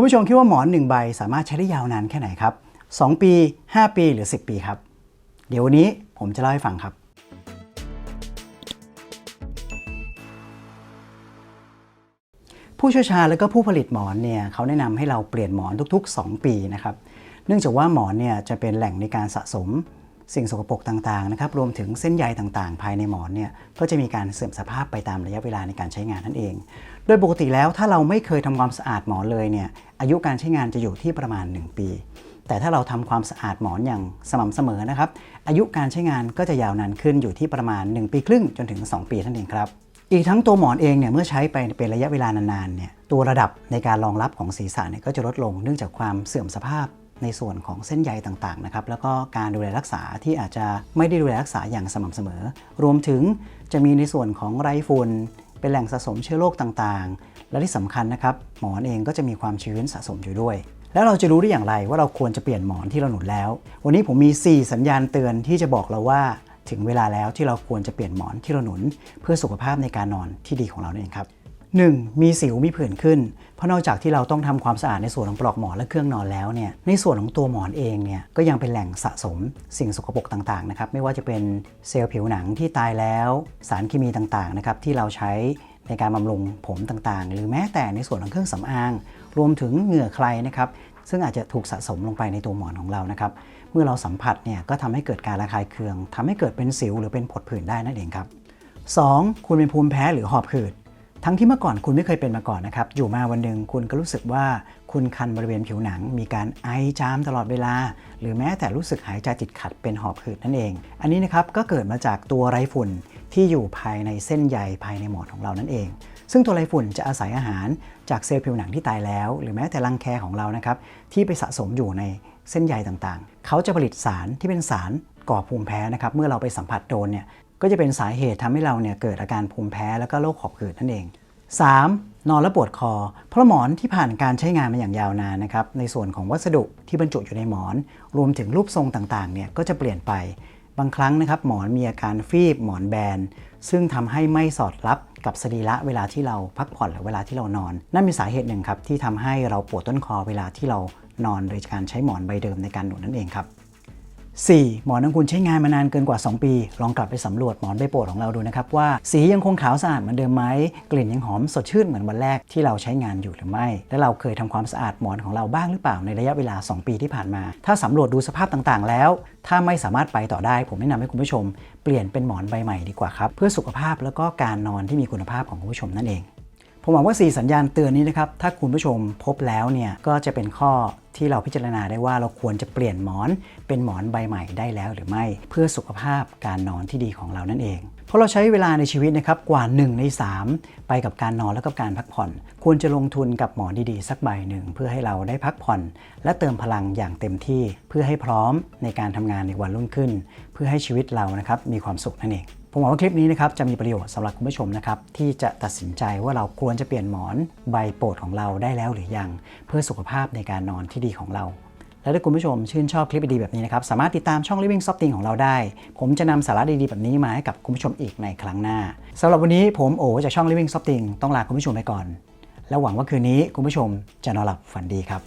คุณผู้ชมคิดว่าหมอนหนึ่งใบสามารถใช้ได้ยาวนานแค่ไหนครับ 2 ปี 5 ปีหรือ 10 ปีครับ เดี๋ยววันนี้ผมจะเล่าให้ฟังครับ ผู้เชี่ยวชาญและก็ผู้ผลิตหมอนเนี่ยเขาแนะนำให้เราเปลี่ยนหมอนทุกๆ 2 ปีนะครับ เนื่องจากว่าหมอนเนี่ยจะเป็นแหล่งในการสะสม สิ่งสกปรกต่างๆนะครับรวมถึงเส้นใยต่างๆ ภายในหมอนเนี่ยก็จะมีการเสื่อมสภาพไปตามระยะเวลาในการใช้งานนั่นเอง โดยปกติแล้วถ้าเราไม่เคยทำความสะอาดหมอนเลยเนี่ยอายุการใช้งานจะอยู่ที่ประมาณ 1 ปี แต่ถ้าเราทำความสะอาดหมอนอย่างสม่ำเสมอนะครับอายุการใช้งานก็จะยาวนานขึ้นอยู่ที่ประมาณ 1 ปีครึ่งจนถึง 2 ปีนั่นเองครับอีกทั้งตัวหมอนเองเนี่ยเมื่อใช้ไปเป็นระยะเวลานานๆเนี่ยตัวระดับในการรองรับของศีรษะเนี่ยก็จะลดลงเนื่องจากความเสื่อมสภาพ ในส่วนของเส้นใยต่างๆนะครับแล้วก็การดูแลรักษาที่อาจจะไม่ได้ดูแลรักษาอย่างสม่ำเสมอ รวมถึงจะมีในส่วนของไรฝุ่นเป็นแหล่งสะสมเชื้อโรคต่างๆ และที่สำคัญนะครับหมอนเองก็จะมีความชื้นสะสมอยู่ด้วย แล้วเราจะรู้ได้อย่างไรว่าเราควรจะเปลี่ยนหมอนที่เราหนุนแล้ว วันนี้ผมมี 4 สัญญาณเตือนที่จะบอกเราว่าถึงเวลาแล้วที่เราควรจะเปลี่ยนหมอนที่เราหนุน เพื่อสุขภาพในการนอนที่ดีของเราเองครับ 1. มีสิวมีผื่นขึ้น เพราะนอกจากที่เราต้องทำความสะอาดในส่วนของปลอกหมอนและเครื่องนอนแล้วเนี่ยในส่วนของตัวหมอนเองเนี่ยก็ยังเป็นแหล่งสะสมสิ่งสกปรกต่างๆนะครับไม่ว่าจะเป็นเซลล์ผิวหนังที่ตายแล้ว สารเคมีต่างๆนะครับที่เราใช้ในการบำรุงผมต่างๆ หรือแม้แต่ในส่วนของเครื่องสำอาง รวมถึงเหงื่อใครนะครับซึ่งอาจจะถูกสะสมลงไปในตัวหมอนของเรานะครับเมื่อเราสัมผัสเนี่ยก็ทำให้เกิดการระคายเคืองทำให้เกิดเป็นสิวหรือเป็นผดผื่นได้นั่นเองครับ 2. คุณเป็นภูมิแพ้หรือหอบหืด ทั้งที่เมื่อก่อนคุณไม่เคยเป็นมาก่อนนะครับ อยู่มาวันหนึ่งคุณก็รู้สึกว่าคุณคันบริเวณผิวหนัง มีการไอจามตลอดเวลา หรือแม้แต่รู้สึกหายใจติดขัดเป็นหอบหืดนั่นเอง อันนี้นะครับก็เกิดมาจากตัวไรฝุ่นที่อยู่ภายในเส้นใยภายในหมอนของเรานั่นเอง ซึ่งตัวไรฝุ่นจะอาศัยอาหารจากเซลล์ผิวหนังที่ตายแล้ว หรือแม้แต่รังแคของเรานะครับที่ไปสะสมอยู่ในเส้นใยต่างๆ เขาจะผลิตสารที่เป็นสารก่อภูมิแพ้นะครับเมื่อเราไปสัมผัสโดนเนี่ย ก็จะเป็นสาเหตุทำให้เราเนี่ยเกิดอาการภูมิแพ้แล้วก็โรคหอบหืดนั่นเอง 3. นอนและปวดคอ เพราะหมอนที่ผ่านการใช้งานมาอย่างยาวนานนะครับในส่วนของวัสดุที่บรรจุอยู่ในหมอน รวมถึงรูปทรงต่างๆเนี่ยก็จะเปลี่ยนไปบางครั้งนะครับหมอนมีอาการฟีบหมอนแบน ซึ่งทำให้ไม่สอดรับกับสรีระเวลาที่เราพักผ่อนหรือเวลาที่เรานอน นั่นเป็นสาเหตุหนึ่งครับที่ทำให้เราปวดต้นคอเวลาที่เรานอนโดยการใช้หมอนใบเดิมในการหนุนนั่นเองครับ 4. หมอนของคุณใช้งานมานานเกินกว่า 2 ปี ลองกลับไปสำรวจหมอนใบโปรดของเราดูนะครับว่าสียังคงขาวสะอาดเหมือนเดิมไหมกลิ่นยังหอมสดชื่นเหมือนวันแรกที่เราใช้งานอยู่หรือไม่ และเราเคยทำความสะอาดหมอนของเราบ้างหรือเปล่าในระยะเวลา 2 ปีที่ผ่านมา ถ้าสำรวจดูสภาพต่างๆ แล้ว ถ้าไม่สามารถไปต่อได้ ผมแนะนำให้คุณผู้ชม เปลี่ยนเป็นหมอนใบใหม่ดีกว่าครับเพื่อสุขภาพแล้วก็การนอนที่มีคุณภาพของคุณผู้ชมนั่นเอง ผมหวังว่า 4 สัญญาณเตือนนี้นะครับ ถ้าคุณผู้ชมพบแล้วเนี่ยก็จะเป็นข้อที่เราพิจารณาได้ว่าเราควรจะเปลี่ยนหมอนเป็นหมอนใบใหม่ได้แล้วหรือไม่ เพื่อสุขภาพการนอนที่ดีของเรานั่นเอง เพราะเราใช้เวลาในชีวิตนะครับกว่า 1 ใน 3 ไปกับการนอนและกับการพักผ่อน ควรจะลงทุนกับหมอนดีๆ สักใบหนึ่งเพื่อให้เราได้พักผ่อน และเติมพลังอย่างเต็มที่ เพื่อให้พร้อมในการทำงานในวันรุ่งขึ้น เพื่อให้ชีวิตเรานะครับมีความสุขนั่นเอง ผมหวังว่าคลิปนี้นะครับจะมีประโยชน์สำหรับคุณผู้ชมนะครับที่จะตัดสินใจว่าเราควรจะเปลี่ยนหมอนใบโปรดของเราได้แล้วหรือยัง เพื่อสุขภาพในการนอนที่ดีของเรา และถ้าคุณผู้ชมชื่นชอบคลิปดีแบบนี้นะครับสามารถติดตามช่อง Living Soft ของเราได้ ผมจะนำสาระดีๆแบบนี้มาให้กับคุณผู้ชมอีกในครั้งหน้าสำหรับวันนี้ผมโอจากช่อง Living Soft ต้องลาคุณผู้ชมไปก่อน แล้วหวังว่าคืนนี้คุณผู้ชมจะนอนหลับฝันดีครับ